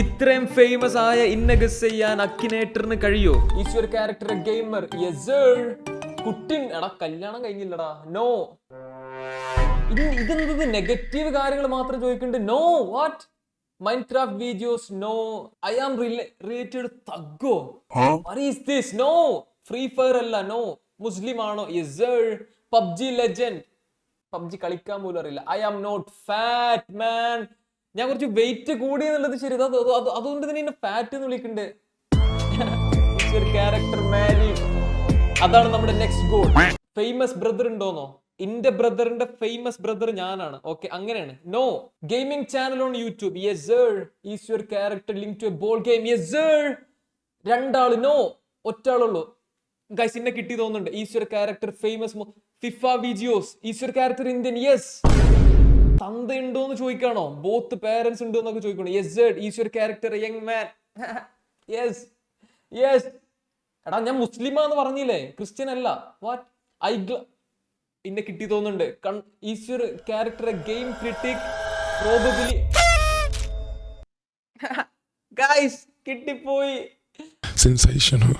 ഇത്രയും ഫേമസ് ആയ ഇന്ന ഗസ് ചെയ്യാൻ അക്കിനേറ്ററിന് കഴിയോ? ഈശ്വർ ക്യാരക്ടർ ഗെയിമർ കുട്ടിൻ എടാ കല്യാണം കഴിഞ്ഞില്ലടാ. നോ ഇത് ഇതെന്തത് നെഗറ്റീവ് കാര്യങ്ങൾ മാത്രം ചോദിക്കുന്നുണ്ട് no what Minecraft videos no I am related തഗ്ഗോ is this no free fire അല്ല നോ മുസ്ലിം ആണോ? പബ്ജി ലെജൻഡ് പബ്ജി കളിക്കാൻ പോലും അറിയില്ല. I am not fat man ഞാൻ കുറച്ച് വെയിറ്റ് കൂടി എന്നുള്ളത് ശരി അത് അത് അത് അതുകൊണ്ട് തന്നെ എന്നെ ഫാറ്റ് എന്ന് വിളിക്കണ്ട്. അതാണ് നമ്മുടെ നെക്സ്റ്റ് ഗോൾ ഫേമസ് ബ്രദർ ഉണ്ടോന്നോ? എന്റെ ബ്രദറിന്റെ ഫേമസ് ബ്രദർ ഞാനാണ്. ഓക്കെ അങ്ങനെയാണ്. No gaming channel on YouTube is your character link to a ball game രണ്ടാൾ. നോ ഒറ്റാളുള്ളൂ. ഗൈസ് എന്നെ കിട്ടി തോന്നുന്നുണ്ട്. Is your character famous FIFA videos is your character Indian yes തന്ത ഉണ്ടോ എന്ന് ചോദിക്കാണോ? ബോത്ത് പേരൻസ് ഉണ്ടോ എന്നൊക്കെ ചോദിക്കണോ? Yes is your character young man yes yes എടാ ഞാൻ മുസ്ലിമാന്ന് പറഞ്ഞില്ലേ? ക്രിസ്ത്യൻ അല്ല. വാട്ട് ഐ ഇന്നെ കിട്ടി തോന്നുന്നുണ്ട്. Is your character game critic probably guys കിട്ടിപ്പോയി. Sensational.